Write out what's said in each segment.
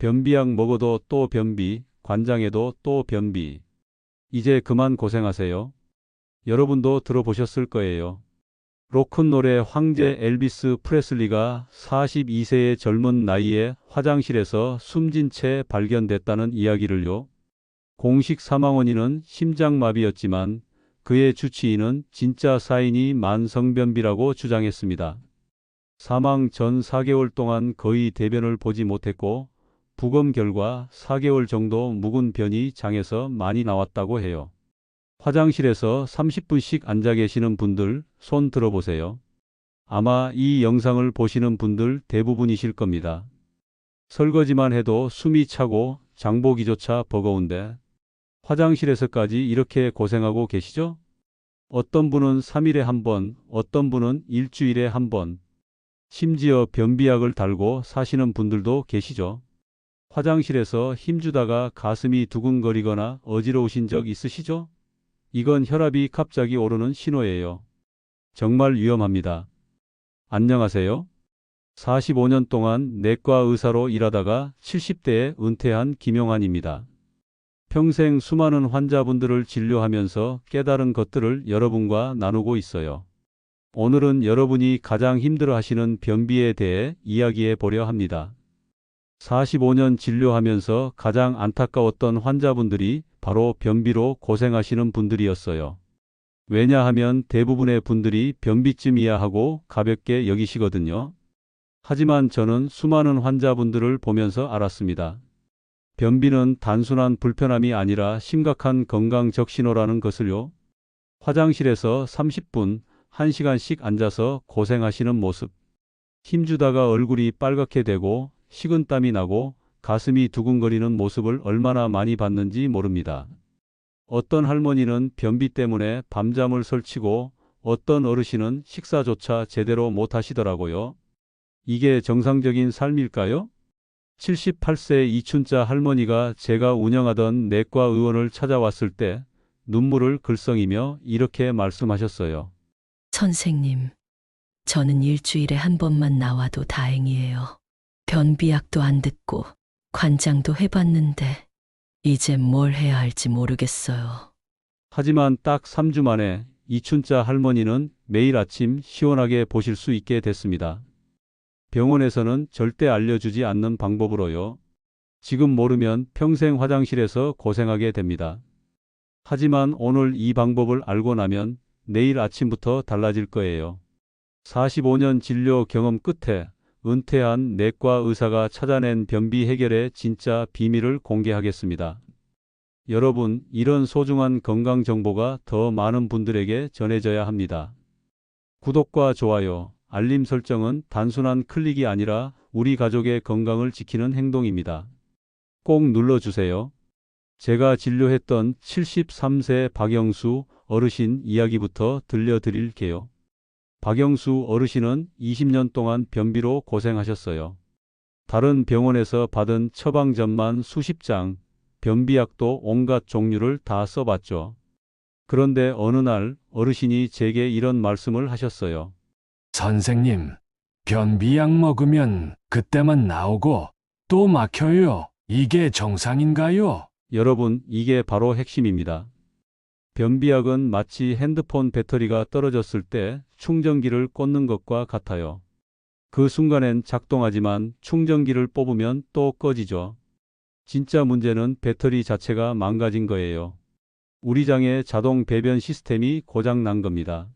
변비약 먹어도 또 변비, 관장에도 또 변비. 이제 그만 고생하세요. 여러분도 들어보셨을 거예요. 로큰롤의 황제 엘비스 프레슬리가 42세의 젊은 나이에 화장실에서 숨진 채 발견됐다는 이야기를요. 공식 사망 원인은 심장마비였지만 그의 주치의는 진짜 사인이 만성변비라고 주장했습니다. 사망 전 4개월 동안 거의 대변을 보지 못했고 부검 결과 4개월 정도 묵은 변이 장에서 많이 나왔다고 해요. 화장실에서 30분씩 앉아 계시는 분들 손 들어보세요. 아마 이 영상을 보시는 분들 대부분이실 겁니다. 설거지만 해도 숨이 차고 장보기조차 버거운데 화장실에서까지 이렇게 고생하고 계시죠? 어떤 분은 3일에 한 번, 어떤 분은 일주일에 한 번, 심지어 변비약을 달고 사시는 분들도 계시죠? 화장실에서 힘주다가 가슴이 두근거리거나 어지러우신 적 있으시죠? 이건 혈압이 갑자기 오르는 신호예요. 정말 위험합니다. 안녕하세요. 45년 동안 내과 의사로 일하다가 70대에 은퇴한 김용환입니다. 평생 수많은 환자분들을 진료하면서 깨달은 것들을 여러분과 나누고 있어요. 오늘은 여러분이 가장 힘들어 하시는 변비에 대해 이야기해 보려 합니다. 45년 진료하면서 가장 안타까웠던 환자분들이 바로 변비로 고생하시는 분들이었어요. 왜냐하면 대부분의 분들이 변비쯤이야 하고 가볍게 여기시거든요. 하지만 저는 수많은 환자분들을 보면서 알았습니다. 변비는 단순한 불편함이 아니라 심각한 건강 적 신호라는 것을요. 화장실에서 30분, 1시간씩 앉아서 고생하시는 모습. 힘주다가 얼굴이 빨갛게 되고 식은땀이 나고 가슴이 두근거리는 모습을 얼마나 많이 봤는지 모릅니다. 어떤 할머니는 변비 때문에 밤잠을 설치고 어떤 어르신은 식사조차 제대로 못 하시더라고요. 이게 정상적인 삶일까요? 78세 이춘자 할머니가 제가 운영하던 내과 의원을 찾아왔을 때 눈물을 글썽이며 이렇게 말씀하셨어요. 선생님, 저는 일주일에 한 번만 나와도 다행이에요. 변비약도 안 듣고 관장도 해봤는데 이제 뭘 해야 할지 모르겠어요. 하지만 딱 3주 만에 이춘자 할머니는 매일 아침 시원하게 보실 수 있게 됐습니다. 병원에서는 절대 알려주지 않는 방법으로요. 지금 모르면 평생 화장실에서 고생하게 됩니다. 하지만 오늘 이 방법을 알고 나면 내일 아침부터 달라질 거예요. 45년 진료 경험 끝에 은퇴한 내과 의사가 찾아낸 변비 해결의 진짜 비밀을 공개하겠습니다. 여러분, 이런 소중한 건강 정보가 더 많은 분들에게 전해져야 합니다. 구독과 좋아요, 알림 설정은 단순한 클릭이 아니라 우리 가족의 건강을 지키는 행동입니다. 꼭 눌러주세요. 제가 진료했던 73세 박영수 어르신 이야기부터 들려드릴게요. 박영수 어르신은 20년 동안 변비로 고생하셨어요. 다른 병원에서 받은 처방전만 수십 장, 변비약도 온갖 종류를 다 써봤죠. 그런데 어느 날 어르신이 제게 이런 말씀을 하셨어요. 선생님, 변비약 먹으면 그때만 나오고 또 막혀요. 이게 정상인가요? 여러분, 이게 바로 핵심입니다. 변비약은 마치 핸드폰 배터리가 떨어졌을 때 충전기를 꽂는 것과 같아요. 그 순간엔 작동하지만 충전기를 뽑으면 또 꺼지죠. 진짜 문제는 배터리 자체가 망가진 거예요. 우리 장의 자동 배변 시스템이 고장 난 겁니다.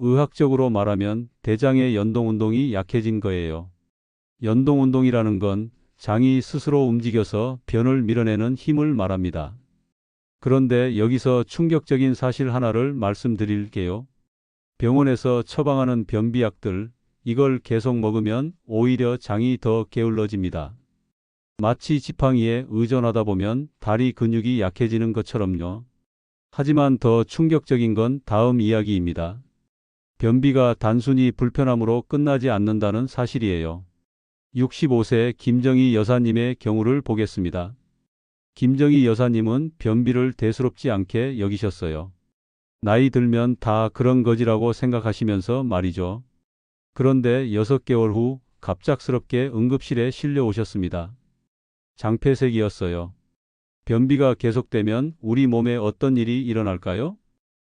의학적으로 말하면 대장의 연동 운동이 약해진 거예요. 연동 운동이라는 건 장이 스스로 움직여서 변을 밀어내는 힘을 말합니다. 그런데 여기서 충격적인 사실 하나를 말씀드릴게요. 병원에서 처방하는 변비약들, 이걸 계속 먹으면 오히려 장이 더 게을러집니다. 마치 지팡이에 의존하다 보면 다리 근육이 약해지는 것처럼요. 하지만 더 충격적인 건 다음 이야기입니다. 변비가 단순히 불편함으로 끝나지 않는다는 사실이에요. 65세 김정희 여사님의 경우를 보겠습니다. 김정희 여사님은 변비를 대수롭지 않게 여기셨어요. 나이 들면 다 그런 거지라고 생각하시면서 말이죠. 그런데 6개월 후 갑작스럽게 응급실에 실려 오셨습니다. 장폐색이었어요. 변비가 계속되면 우리 몸에 어떤 일이 일어날까요?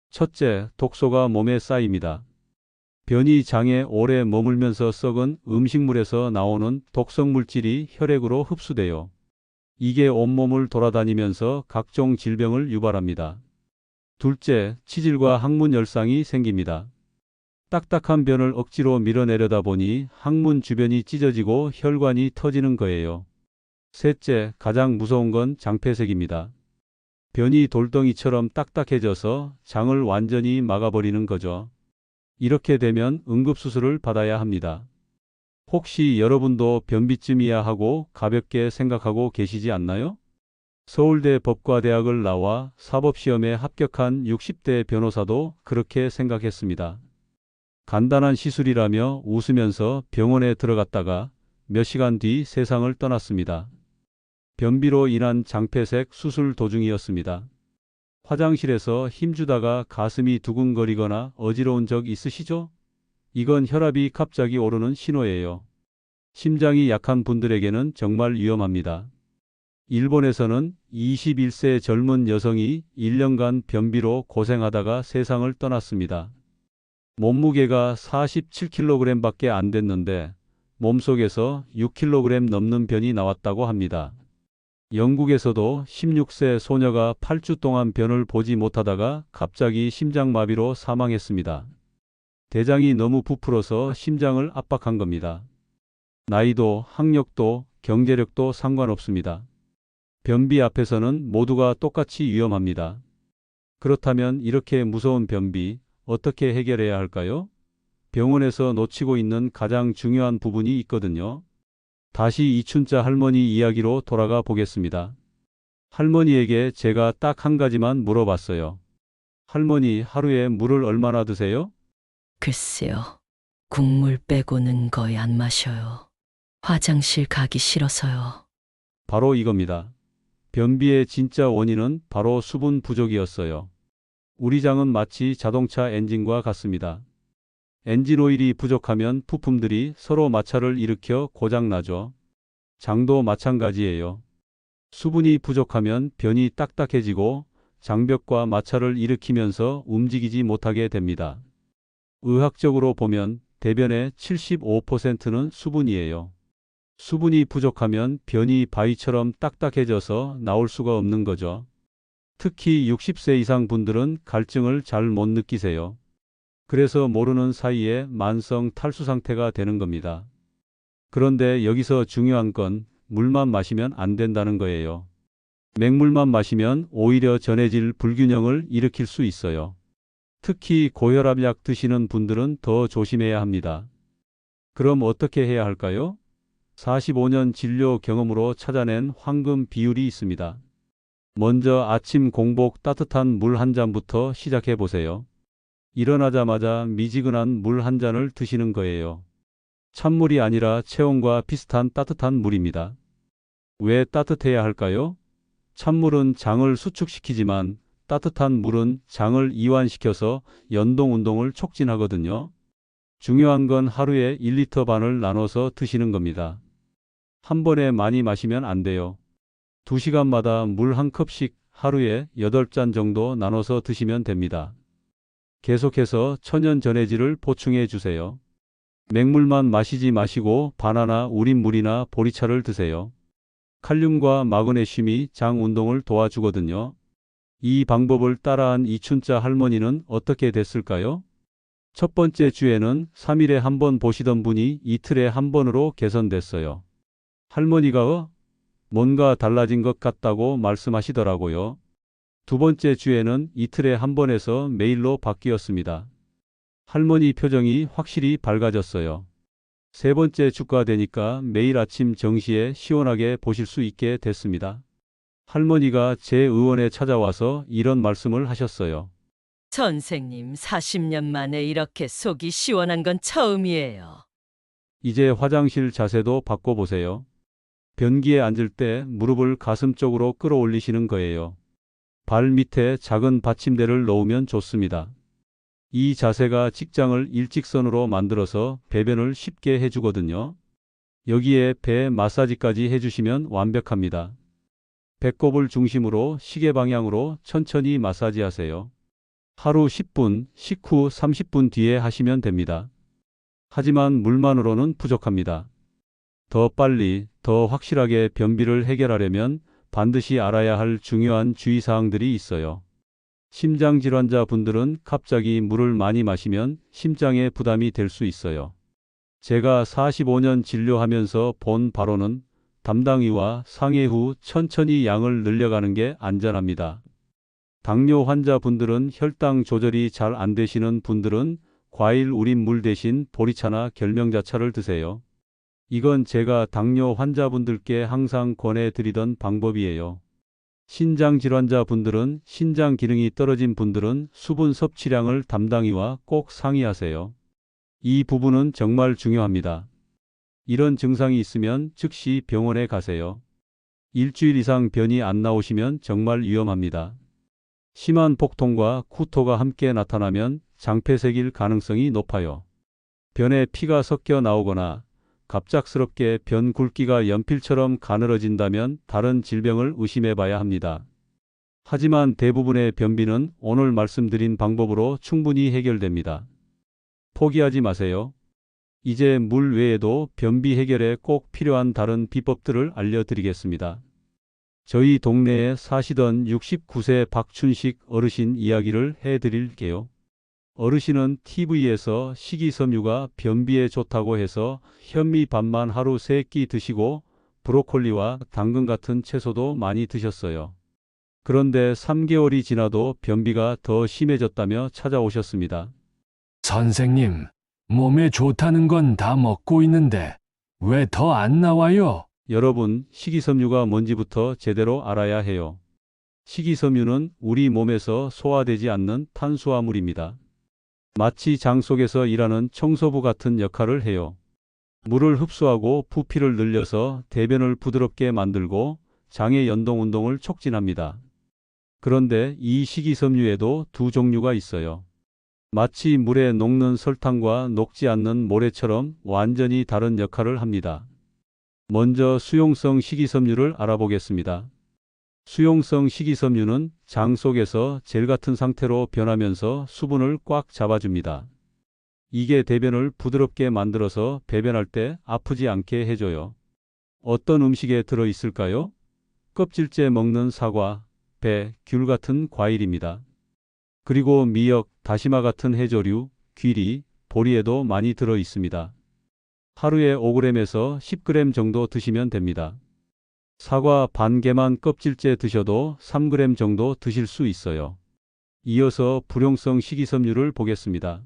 첫째, 독소가 몸에 쌓입니다. 변이 장에 오래 머물면서 썩은 음식물에서 나오는 독성 물질이 혈액으로 흡수돼요. 이게 온몸을 돌아다니면서 각종 질병을 유발합니다. 둘째, 치질과 항문 열상이 생깁니다. 딱딱한 변을 억지로 밀어내려다 보니 항문 주변이 찢어지고 혈관이 터지는 거예요. 셋째, 가장 무서운 건 장폐색입니다. 변이 돌덩이처럼 딱딱해져서 장을 완전히 막아버리는 거죠. 이렇게 되면 응급수술을 받아야 합니다. 혹시 여러분도 변비쯤이야 하고 가볍게 생각하고 계시지 않나요? 서울대 법과대학을 나와 사법시험에 합격한 60대 변호사도 그렇게 생각했습니다. 간단한 시술이라며 웃으면서 병원에 들어갔다가 몇 시간 뒤 세상을 떠났습니다. 변비로 인한 장폐색 수술 도중이었습니다. 화장실에서 힘주다가 가슴이 두근거리거나 어지러운 적 있으시죠? 이건 혈압이 갑자기 오르는 신호예요. 심장이 약한 분들에게는 정말 위험합니다. 일본에서는 21세 젊은 여성이 1년간 변비로 고생하다가 세상을 떠났습니다. 몸무게가 47kg 밖에 안 됐는데 몸속에서 6kg 넘는 변이 나왔다고 합니다. 영국에서도 16세 소녀가 8주 동안 변을 보지 못하다가 갑자기 심장마비로 사망했습니다. 대장이 너무 부풀어서 심장을 압박한 겁니다. 나이도 학력도 경제력도 상관없습니다. 변비 앞에서는 모두가 똑같이 위험합니다. 그렇다면 이렇게 무서운 변비 어떻게 해결해야 할까요? 병원에서 놓치고 있는 가장 중요한 부분이 있거든요. 다시 이춘자 할머니 이야기로 돌아가 보겠습니다. 할머니에게 제가 딱 한 가지만 물어봤어요. 할머니 하루에 물을 얼마나 드세요? 글쎄요. 국물 빼고는 거의 안 마셔요. 화장실 가기 싫어서요. 바로 이겁니다. 변비의 진짜 원인은 바로 수분 부족이었어요. 우리 장은 마치 자동차 엔진과 같습니다. 엔진 오일이 부족하면 부품들이 서로 마찰을 일으켜 고장나죠. 장도 마찬가지예요. 수분이 부족하면 변이 딱딱해지고 장벽과 마찰을 일으키면서 움직이지 못하게 됩니다. 의학적으로 보면 대변의 75%는 수분이에요. 수분이 부족하면 변이 바위처럼 딱딱해져서 나올 수가 없는 거죠. 특히 60세 이상 분들은 갈증을 잘 못 느끼세요. 그래서 모르는 사이에 만성 탈수 상태가 되는 겁니다. 그런데 여기서 중요한 건 물만 마시면 안 된다는 거예요. 맹물만 마시면 오히려 전해질 불균형을 일으킬 수 있어요. 특히 고혈압약 드시는 분들은 더 조심해야 합니다. 그럼 어떻게 해야 할까요? 45년 진료 경험으로 찾아낸 황금 비율이 있습니다. 먼저 아침 공복 따뜻한 물 한 잔부터 시작해 보세요. 일어나자마자 미지근한 물 한 잔을 드시는 거예요. 찬물이 아니라 체온과 비슷한 따뜻한 물입니다. 왜 따뜻해야 할까요? 찬물은 장을 수축시키지만 따뜻한 물은 장을 이완시켜서 연동 운동을 촉진하거든요. 중요한 건 하루에 1리터 반을 나눠서 드시는 겁니다. 한 번에 많이 마시면 안 돼요. 2시간마다 물 한 컵씩 하루에 8잔 정도 나눠서 드시면 됩니다. 계속해서 천연 전해질을 보충해 주세요. 맹물만 마시지 마시고 바나나 우린 물이나 보리차를 드세요. 칼륨과 마그네슘이 장 운동을 도와주거든요. 이 방법을 따라한 이춘자 할머니는 어떻게 됐을까요? 첫 번째 주에는 3일에 한 번 보시던 분이 이틀에 한 번으로 개선됐어요. 할머니가 어? 뭔가 달라진 것 같다고 말씀하시더라고요. 두 번째 주에는 이틀에 한 번에서 매일로 바뀌었습니다. 할머니 표정이 확실히 밝아졌어요. 세 번째 주가 되니까 매일 아침 정시에 시원하게 보실 수 있게 됐습니다. 할머니가 제 의원에 찾아와서 이런 말씀을 하셨어요. 선생님, 40년 만에 이렇게 속이 시원한 건 처음이에요. 이제 화장실 자세도 바꿔보세요. 변기에 앉을 때 무릎을 가슴 쪽으로 끌어올리시는 거예요. 발 밑에 작은 받침대를 놓으면 좋습니다. 이 자세가 직장을 일직선으로 만들어서 배변을 쉽게 해주거든요. 여기에 배 마사지까지 해주시면 완벽합니다. 배꼽을 중심으로 시계 방향으로 천천히 마사지 하세요. 하루 10분, 식후 30분 뒤에 하시면 됩니다. 하지만 물만으로는 부족합니다. 더 빨리, 더 확실하게 변비를 해결하려면 반드시 알아야 할 중요한 주의사항들이 있어요. 심장 질환자 분들은 갑자기 물을 많이 마시면 심장에 부담이 될 수 있어요. 제가 45년 진료하면서 본 바로는 담당의와 상해 후 천천히 양을 늘려가는 게 안전합니다. 당뇨 환자분들은 혈당 조절이 잘 안 되시는 분들은 과일 우린 물 대신 보리차나 결명자차를 드세요. 이건 제가 당뇨 환자분들께 항상 권해드리던 방법이에요. 신장 질환자 분들은 신장 기능이 떨어진 분들은 수분 섭취량을 담당의와 꼭 상의하세요. 이 부분은 정말 중요합니다. 이런 증상이 있으면 즉시 병원에 가세요. 일주일 이상 변이 안 나오시면 정말 위험합니다. 심한 복통과 구토가 함께 나타나면 장폐색일 가능성이 높아요. 변에 피가 섞여 나오거나 갑작스럽게 변 굵기가 연필처럼 가늘어진다면 다른 질병을 의심해 봐야 합니다. 하지만 대부분의 변비는 오늘 말씀드린 방법으로 충분히 해결됩니다. 포기하지 마세요. 이제 물 외에도 변비 해결에 꼭 필요한 다른 비법들을 알려드리겠습니다. 저희 동네에 사시던 69세 박춘식 어르신 이야기를 해드릴게요. 어르신은 TV에서 식이섬유가 변비에 좋다고 해서 현미밥만 하루 3끼 드시고 브로콜리와 당근 같은 채소도 많이 드셨어요. 그런데 3개월이 지나도 변비가 더 심해졌다며 찾아오셨습니다. 선생님, 몸에 좋다는 건 다 먹고 있는데 왜 더 안 나와요? 여러분, 식이섬유가 뭔지부터 제대로 알아야 해요. 식이섬유는 우리 몸에서 소화되지 않는 탄수화물입니다. 마치 장 속에서 일하는 청소부 같은 역할을 해요. 물을 흡수하고 부피를 늘려서 대변을 부드럽게 만들고 장의 연동 운동을 촉진합니다. 그런데 이 식이섬유에도 두 종류가 있어요. 마치 물에 녹는 설탕과 녹지 않는 모래처럼 완전히 다른 역할을 합니다. 먼저 수용성 식이섬유를 알아보겠습니다. 수용성 식이섬유는 장 속에서 젤 같은 상태로 변하면서 수분을 꽉 잡아줍니다. 이게 대변을 부드럽게 만들어서 배변할 때 아프지 않게 해줘요. 어떤 음식에 들어 있을까요? 껍질째 먹는 사과, 배, 귤 같은 과일입니다. 그리고 미역, 다시마 같은 해조류, 귀리, 보리에도 많이 들어 있습니다. 하루에 5g에서 10g 정도 드시면 됩니다. 사과 반 개만 껍질째 드셔도 3g 정도 드실 수 있어요. 이어서 불용성 식이섬유를 보겠습니다.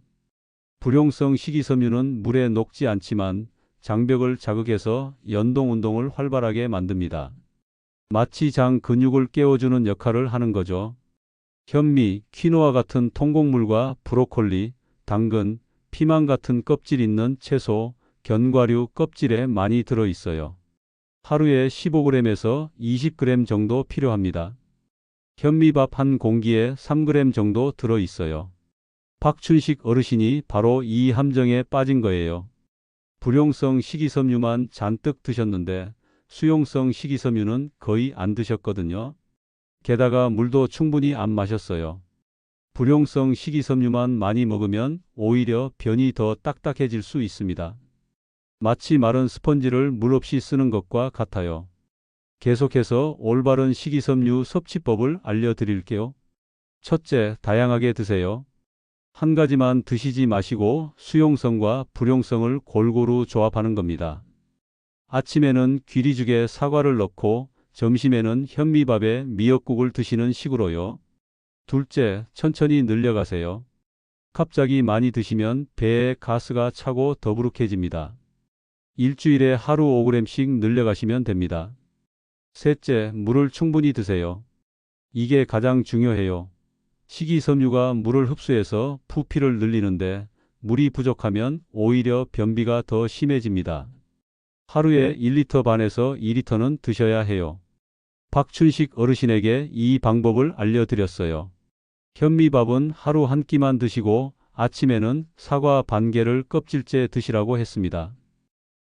불용성 식이섬유는 물에 녹지 않지만 장벽을 자극해서 연동 운동을 활발하게 만듭니다. 마치 장 근육을 깨워주는 역할을 하는 거죠. 현미, 퀴노아 같은 통곡물과 브로콜리, 당근, 피망 같은 껍질 있는 채소, 견과류 껍질에 많이 들어 있어요. 하루에 15g에서 20g 정도 필요합니다. 현미밥 한 공기에 3g 정도 들어 있어요. 박춘식 어르신이 바로 이 함정에 빠진 거예요. 불용성 식이섬유만 잔뜩 드셨는데 수용성 식이섬유는 거의 안 드셨거든요. 게다가 물도 충분히 안 마셨어요. 불용성 식이섬유만 많이 먹으면 오히려 변이 더 딱딱해질 수 있습니다. 마치 마른 스펀지를 물 없이 쓰는 것과 같아요. 계속해서 올바른 식이섬유 섭취법을 알려드릴게요. 첫째, 다양하게 드세요. 한 가지만 드시지 마시고 수용성과 불용성을 골고루 조합하는 겁니다. 아침에는 귀리죽에 사과를 넣고 점심에는 현미밥에 미역국을 드시는 식으로요. 둘째, 천천히 늘려가세요. 갑자기 많이 드시면 배에 가스가 차고 더부룩해집니다. 일주일에 하루 5g씩 늘려가시면 됩니다. 셋째, 물을 충분히 드세요. 이게 가장 중요해요. 식이섬유가 물을 흡수해서 부피를 늘리는데 물이 부족하면 오히려 변비가 더 심해집니다. 하루에 1리터 반에서 2리터는 드셔야 해요. 박춘식 어르신에게 이 방법을 알려드렸어요. 현미밥은 하루 한 끼만 드시고 아침에는 사과 반 개를 껍질째 드시라고 했습니다.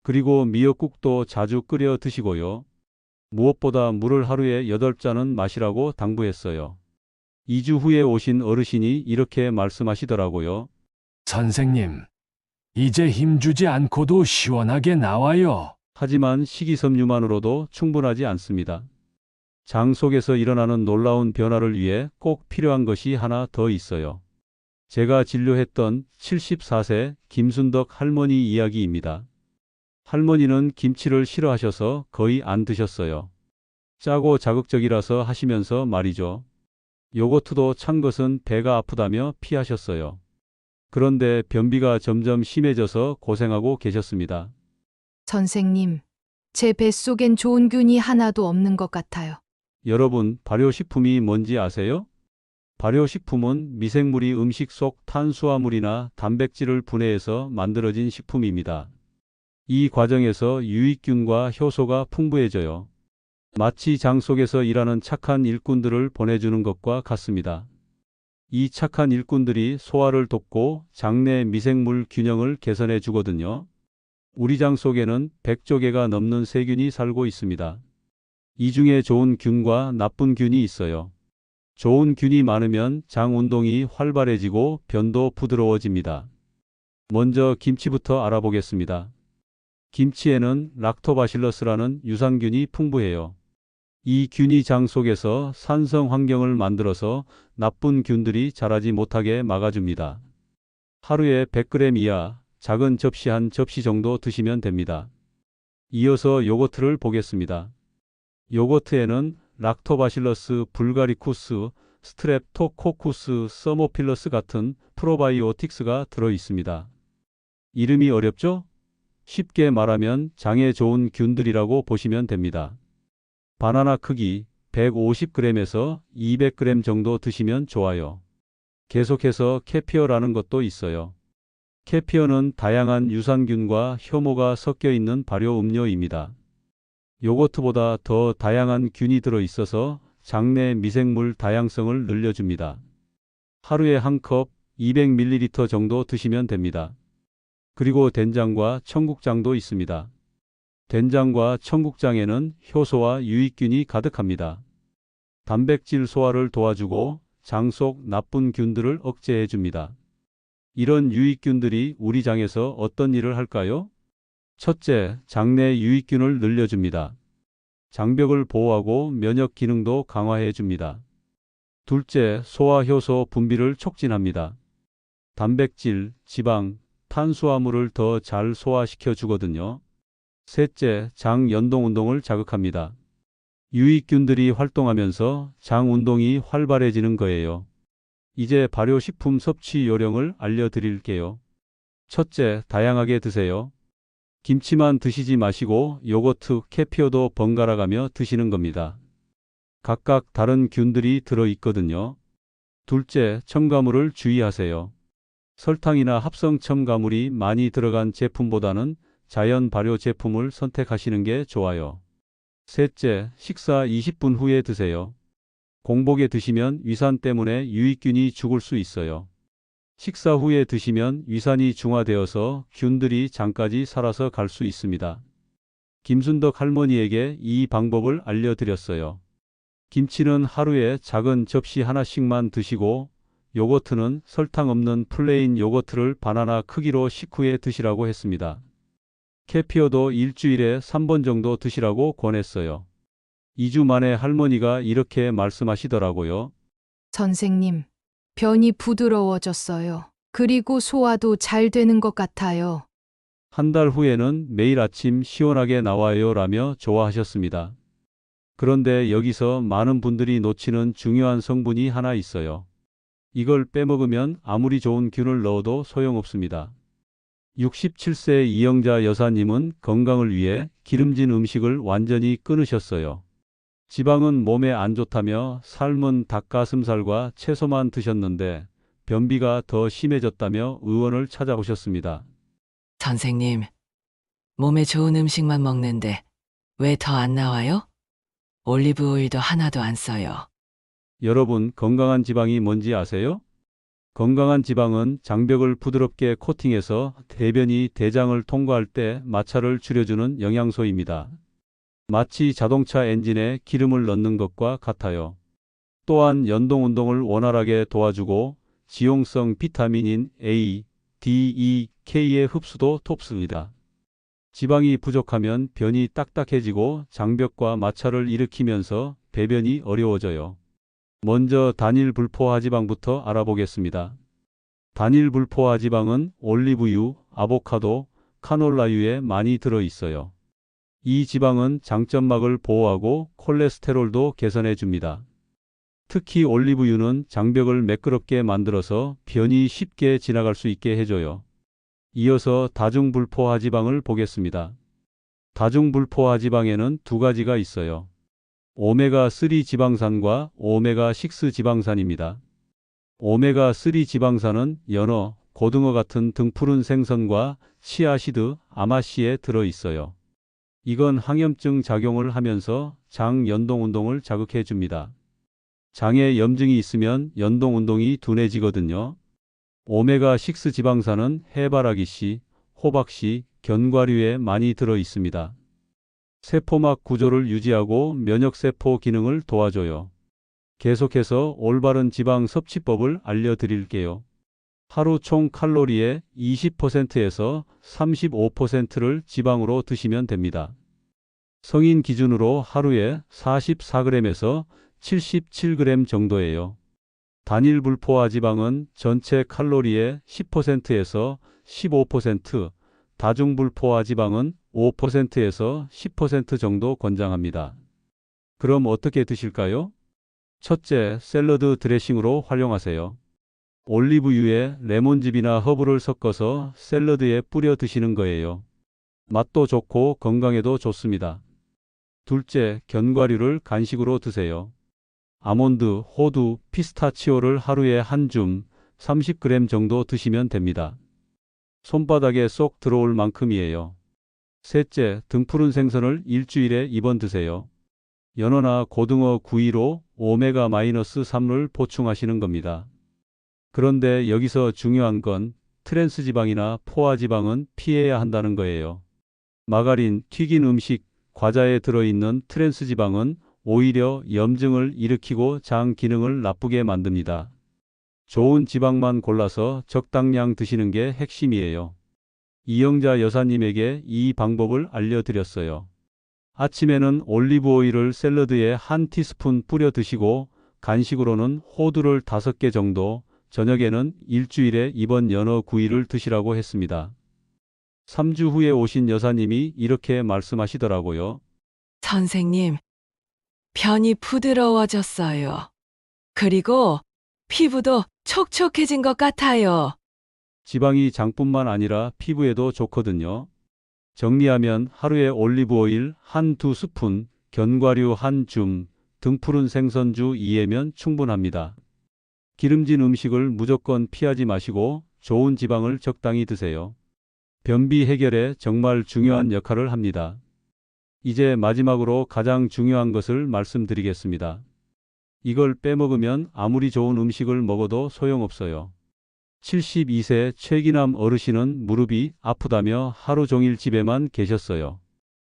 그리고 미역국도 자주 끓여 드시고요. 무엇보다 물을 하루에 8잔은 마시라고 당부했어요. 2주 후에 오신 어르신이 이렇게 말씀하시더라고요. 선생님, 이제 힘주지 않고도 시원하게 나와요. 하지만 식이섬유만으로도 충분하지 않습니다. 장 속에서 일어나는 놀라운 변화를 위해 꼭 필요한 것이 하나 더 있어요. 제가 진료했던 74세 김순덕 할머니 이야기입니다. 할머니는 김치를 싫어하셔서 거의 안 드셨어요. 짜고 자극적이라서 하시면서 말이죠. 요거트도 찬 것은 배가 아프다며 피하셨어요. 그런데 변비가 점점 심해져서 고생하고 계셨습니다. 선생님, 제 뱃속엔 좋은 균이 하나도 없는 것 같아요. 여러분, 발효식품이 뭔지 아세요? 발효식품은 미생물이 음식 속 탄수화물이나 단백질을 분해해서 만들어진 식품입니다. 이 과정에서 유익균과 효소가 풍부해져요. 마치 장 속에서 일하는 착한 일꾼들을 보내주는 것과 같습니다. 이 착한 일꾼들이 소화를 돕고 장내 미생물 균형을 개선해 주거든요. 우리 장 속에는 100조 개가 넘는 세균이 살고 있습니다. 이 중에 좋은 균과 나쁜 균이 있어요. 좋은 균이 많으면 장 운동이 활발해지고 변도 부드러워집니다. 먼저 김치부터 알아보겠습니다. 김치에는 락토바실러스라는 유산균이 풍부해요. 이 균이 장 속에서 산성 환경을 만들어서 나쁜 균들이 자라지 못하게 막아줍니다. 하루에 100g 이하 작은 접시 한 접시 정도 드시면 됩니다. 이어서 요거트를 보겠습니다. 요거트에는 락토바실러스 불가리쿠스, 스트랩토코쿠스, 서모필러스 같은 프로바이오틱스가 들어 있습니다. 이름이 어렵죠? 쉽게 말하면 장에 좋은 균들이라고 보시면 됩니다. 바나나 크기 150g에서 200g 정도 드시면 좋아요. 계속해서 캐피어라는 것도 있어요. 캐피어는 다양한 유산균과 효모가 섞여 있는 발효 음료입니다. 요거트보다 더 다양한 균이 들어 있어서 장내 미생물 다양성을 늘려줍니다. 하루에 한 컵 200ml 정도 드시면 됩니다. 그리고 된장과 청국장도 있습니다. 된장과 청국장에는 효소와 유익균이 가득합니다. 단백질 소화를 도와주고 장 속 나쁜 균들을 억제해 줍니다. 이런 유익균들이 우리 장에서 어떤 일을 할까요? 첫째, 장내 유익균을 늘려줍니다. 장벽을 보호하고 면역 기능도 강화해 줍니다. 둘째, 소화 효소 분비를 촉진합니다. 단백질, 지방, 탄수화물을 더 잘 소화시켜 주거든요. 셋째, 장 연동 운동을 자극합니다. 유익균들이 활동하면서 장 운동이 활발해지는 거예요. 이제 발효식품 섭취 요령을 알려드릴게요. 첫째, 다양하게 드세요. 김치만 드시지 마시고 요거트, 캐피어도 번갈아 가며 드시는 겁니다. 각각 다른 균들이 들어 있거든요. 둘째, 첨가물을 주의하세요. 설탕이나 합성 첨가물이 많이 들어간 제품보다는 자연 발효 제품을 선택하시는 게 좋아요. 셋째, 식사 20분 후에 드세요. 공복에 드시면 위산 때문에 유익균이 죽을 수 있어요. 식사 후에 드시면 위산이 중화되어서 균들이 장까지 살아서 갈 수 있습니다. 김순덕 할머니에게 이 방법을 알려드렸어요. 김치는 하루에 작은 접시 하나씩만 드시고 요거트는 설탕 없는 플레인 요거트를 바나나 크기로 식후에 드시라고 했습니다. 캐피어도 일주일에 3번 정도 드시라고 권했어요. 2주 만에 할머니가 이렇게 말씀하시더라고요. 선생님, 변이 부드러워졌어요. 그리고 소화도 잘 되는 것 같아요. 한 달 후에는 매일 아침 시원하게 나와요 라며 좋아하셨습니다. 그런데 여기서 많은 분들이 놓치는 중요한 성분이 하나 있어요. 이걸 빼먹으면 아무리 좋은 균을 넣어도 소용없습니다. 67세 이영자 여사님은 건강을 위해 기름진 음식을 완전히 끊으셨어요. 지방은 몸에 안 좋다며 삶은 닭가슴살과 채소만 드셨는데 변비가 더 심해졌다며 의원을 찾아오셨습니다. 선생님, 몸에 좋은 음식만 먹는데 왜 더 안 나와요? 올리브 오일도 하나도 안 써요. 여러분 건강한 지방이 뭔지 아세요? 건강한 지방은 장벽을 부드럽게 코팅해서 대변이 대장을 통과할 때 마찰을 줄여주는 영양소입니다. 마치 자동차 엔진에 기름을 넣는 것과 같아요. 또한 연동 운동을 원활하게 도와주고 지용성 비타민인 A, D, E, K의 흡수도 돕습니다. 지방이 부족하면 변이 딱딱해지고 장벽과 마찰을 일으키면서 배변이 어려워져요. 먼저 단일 불포화 지방부터 알아보겠습니다. 단일 불포화 지방은 올리브유, 아보카도, 카놀라유에 많이 들어 있어요. 이 지방은 장점막을 보호하고 콜레스테롤도 개선해 줍니다. 특히 올리브유는 장벽을 매끄럽게 만들어서 변이 쉽게 지나갈 수 있게 해줘요. 이어서 다중불포화 지방을 보겠습니다. 다중불포화 지방에는 두 가지가 있어요. 오메가3 지방산과 오메가6 지방산입니다. 오메가3 지방산은 연어, 고등어 같은 등푸른 생선과 치아시드, 아마씨에 들어 있어요. 이건 항염증 작용을 하면서 장 연동 운동을 자극해 줍니다. 장에 염증이 있으면 연동 운동이 둔해지거든요. 오메가6 지방산은 해바라기씨, 호박씨, 견과류에 많이 들어 있습니다. 세포막 구조를 유지하고 면역세포 기능을 도와줘요. 계속해서 올바른 지방 섭취법을 알려드릴게요. 하루 총 칼로리의 20%에서 35%를 지방으로 드시면 됩니다. 성인 기준으로 하루에 44g에서 77g 정도예요. 단일 불포화 지방은 전체 칼로리의 10%에서 15%, 다중 불포화 지방은 5%에서 10% 정도 권장합니다. 그럼 어떻게 드실까요? 첫째, 샐러드 드레싱으로 활용하세요. 올리브유에 레몬즙이나 허브를 섞어서 샐러드에 뿌려 드시는 거예요. 맛도 좋고 건강에도 좋습니다. 둘째, 견과류를 간식으로 드세요. 아몬드, 호두, 피스타치오를 하루에 한 줌, 30g 정도 드시면 됩니다. 손바닥에 쏙 들어올 만큼이에요. 셋째, 등푸른 생선을 일주일에 2번 드세요. 연어나 고등어 구이로 오메가-3를 보충하시는 겁니다. 그런데 여기서 중요한 건 트랜스 지방이나 포화 지방은 피해야 한다는 거예요. 마가린, 튀긴 음식, 과자에 들어있는 트랜스 지방은 오히려 염증을 일으키고 장 기능을 나쁘게 만듭니다. 좋은 지방만 골라서 적당량 드시는 게 핵심이에요. 이영자 여사님에게 이 방법을 알려드렸어요. 아침에는 올리브 오일을 샐러드에 한 티스푼 뿌려 드시고 간식으로는 호두를 5개 정도, 저녁에는 일주일에 이번 연어 구이를 드시라고 했습니다. 3주 후에 오신 여사님이 이렇게 말씀하시더라고요. 선생님, 변이 부드러워졌어요. 그리고 피부도 촉촉해진 것 같아요. 지방이 장뿐만 아니라 피부에도 좋거든요. 정리하면 하루에 올리브 오일 한 두 스푼, 견과류 한 줌, 등푸른 생선주 2회면 충분합니다. 기름진 음식을 무조건 피하지 마시고 좋은 지방을 적당히 드세요. 변비 해결에 정말 중요한 역할을 합니다. 이제 마지막으로 가장 중요한 것을 말씀드리겠습니다. 이걸 빼먹으면 아무리 좋은 음식을 먹어도 소용없어요. 72세 최기남 어르신은 무릎이 아프다며 하루 종일 집에만 계셨어요.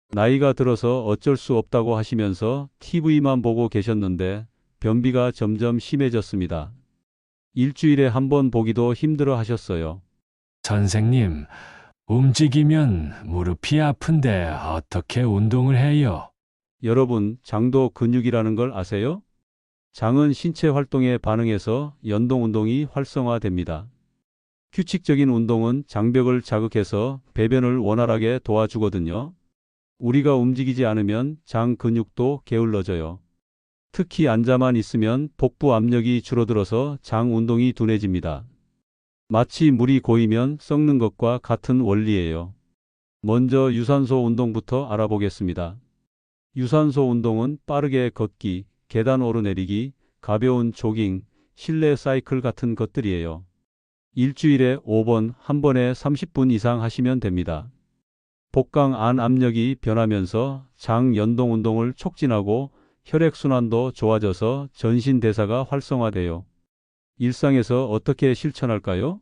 나이가 들어서 어쩔 수 없다고 하시면서 TV만 보고 계셨는데 변비가 점점 심해졌습니다. 일주일에 한 번 보기도 힘들어 하셨어요. 선생님, 움직이면 무릎이 아픈데 어떻게 운동을 해요? 여러분, 장도 근육이라는 걸 아세요? 장은 신체 활동에 반응해서 연동 운동이 활성화됩니다. 규칙적인 운동은 장벽을 자극해서 배변을 원활하게 도와주거든요. 우리가 움직이지 않으면 장 근육도 게을러져요. 특히 앉아만 있으면 복부 압력이 줄어들어서 장 운동이 둔해집니다. 마치 물이 고이면 썩는 것과 같은 원리예요. 먼저 유산소 운동부터 알아보겠습니다. 유산소 운동은 빠르게 걷기, 계단 오르내리기, 가벼운 조깅, 실내 사이클 같은 것들이에요. 일주일에 5번, 한 번에 30분 이상 하시면 됩니다. 복강 안 압력이 변하면서 장 연동 운동을 촉진하고 혈액순환도 좋아져서 전신 대사가 활성화돼요. 일상에서 어떻게 실천할까요?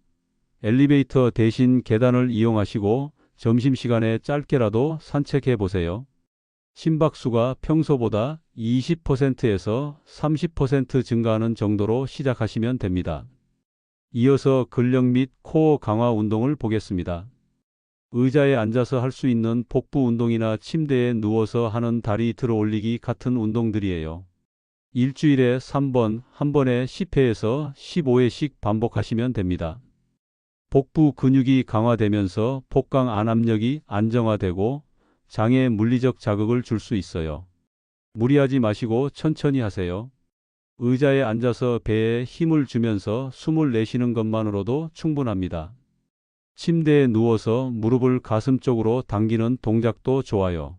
엘리베이터 대신 계단을 이용하시고 점심시간에 짧게라도 산책해 보세요. 심박수가 평소보다 20%에서 30% 증가하는 정도로 시작하시면 됩니다. 이어서 근력 및 코어 강화 운동을 보겠습니다. 의자에 앉아서 할 수 있는 복부 운동이나 침대에 누워서 하는 다리 들어 올리기 같은 운동들이에요. 일주일에 3번, 한 번에 10회에서 15회씩 반복하시면 됩니다. 복부 근육이 강화되면서 복강 안압력이 안정화되고 장에 물리적 자극을 줄 수 있어요. 무리하지 마시고 천천히 하세요. 의자에 앉아서 배에 힘을 주면서 숨을 내쉬는 것만으로도 충분합니다. 침대에 누워서 무릎을 가슴 쪽으로 당기는 동작도 좋아요.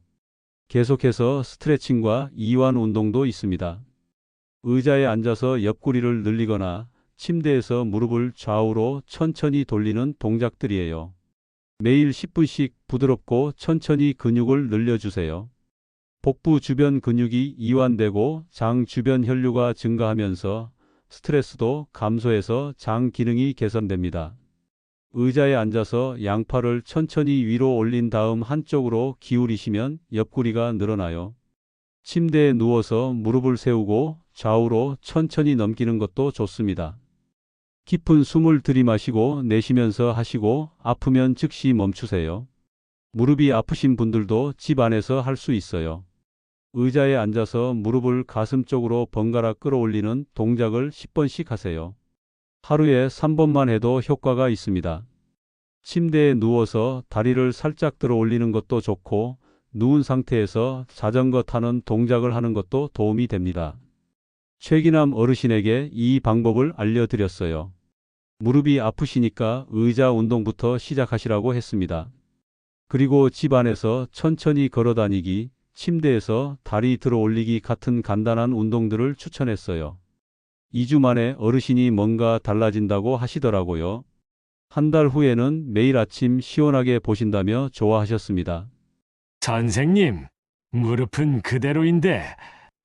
계속해서 스트레칭과 이완 운동도 있습니다. 의자에 앉아서 옆구리를 늘리거나 침대에서 무릎을 좌우로 천천히 돌리는 동작들이에요. 매일 10분씩 부드럽고 천천히 근육을 늘려주세요. 복부 주변 근육이 이완되고 장 주변 혈류가 증가하면서 스트레스도 감소해서 장 기능이 개선됩니다. 의자에 앉아서 양팔을 천천히 위로 올린 다음 한쪽으로 기울이시면 옆구리가 늘어나요. 침대에 누워서 무릎을 세우고 좌우로 천천히 넘기는 것도 좋습니다. 깊은 숨을 들이마시고 내쉬면서 하시고 아프면 즉시 멈추세요. 무릎이 아프신 분들도 집 안에서 할 수 있어요. 의자에 앉아서 무릎을 가슴 쪽으로 번갈아 끌어올리는 동작을 10번씩 하세요. 하루에 3번만 해도 효과가 있습니다. 침대에 누워서 다리를 살짝 들어 올리는 것도 좋고 누운 상태에서 자전거 타는 동작을 하는 것도 도움이 됩니다. 최기남 어르신에게 이 방법을 알려드렸어요. 무릎이 아프시니까 의자 운동부터 시작하시라고 했습니다. 그리고 집 안에서 천천히 걸어 다니기, 침대에서 다리 들어 올리기 같은 간단한 운동들을 추천했어요. 2주 만에 어르신이 뭔가 달라진다고 하시더라고요. 한 달 후에는 매일 아침 시원하게 보신다며 좋아하셨습니다. 선생님, 무릎은 그대로인데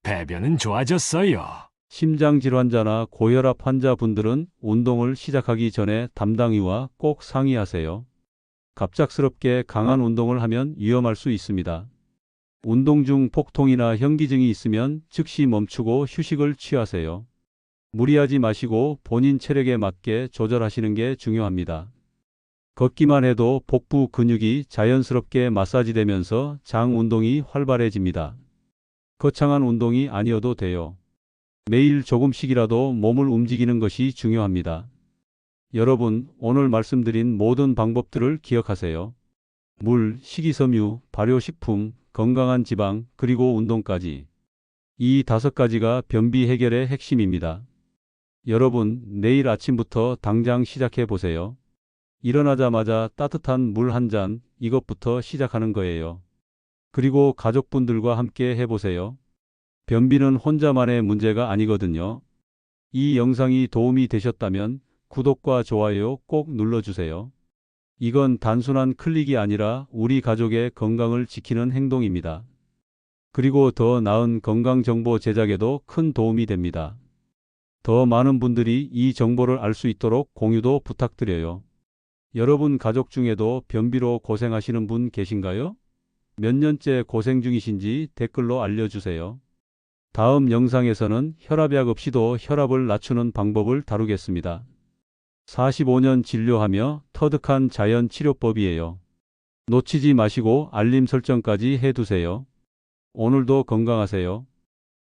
배변은 좋아졌어요. 심장질환자나 고혈압 환자분들은 운동을 시작하기 전에 담당의와 꼭 상의하세요. 갑작스럽게 강한 운동을 하면 위험할 수 있습니다. 운동 중 폭통이나 현기증이 있으면 즉시 멈추고 휴식을 취하세요. 무리하지 마시고 본인 체력에 맞게 조절하시는 게 중요합니다. 걷기만 해도 복부 근육이 자연스럽게 마사지되면서 장 운동이 활발해집니다. 거창한 운동이 아니어도 돼요. 매일 조금씩이라도 몸을 움직이는 것이 중요합니다. 여러분, 오늘 말씀드린 모든 방법들을 기억하세요. 물, 식이섬유, 발효식품, 건강한 지방, 그리고 운동까지. 이 다섯 가지가 변비 해결의 핵심입니다. 여러분, 내일 아침부터 당장 시작해 보세요. 일어나자마자 따뜻한 물 한 잔, 이것부터 시작하는 거예요. 그리고 가족분들과 함께 해보세요. 변비는 혼자만의 문제가 아니거든요. 이 영상이 도움이 되셨다면 구독과 좋아요 꼭 눌러주세요. 이건 단순한 클릭이 아니라 우리 가족의 건강을 지키는 행동입니다. 그리고 더 나은 건강 정보 제작에도 큰 도움이 됩니다. 더 많은 분들이 이 정보를 알 수 있도록 공유도 부탁드려요. 여러분 가족 중에도 변비로 고생하시는 분 계신가요? 몇 년째 고생 중이신지 댓글로 알려주세요. 다음 영상에서는 혈압약 없이도 혈압을 낮추는 방법을 다루겠습니다. 45년 진료하며 터득한 자연 치료법이에요. 놓치지 마시고 알림 설정까지 해두세요. 오늘도 건강하세요.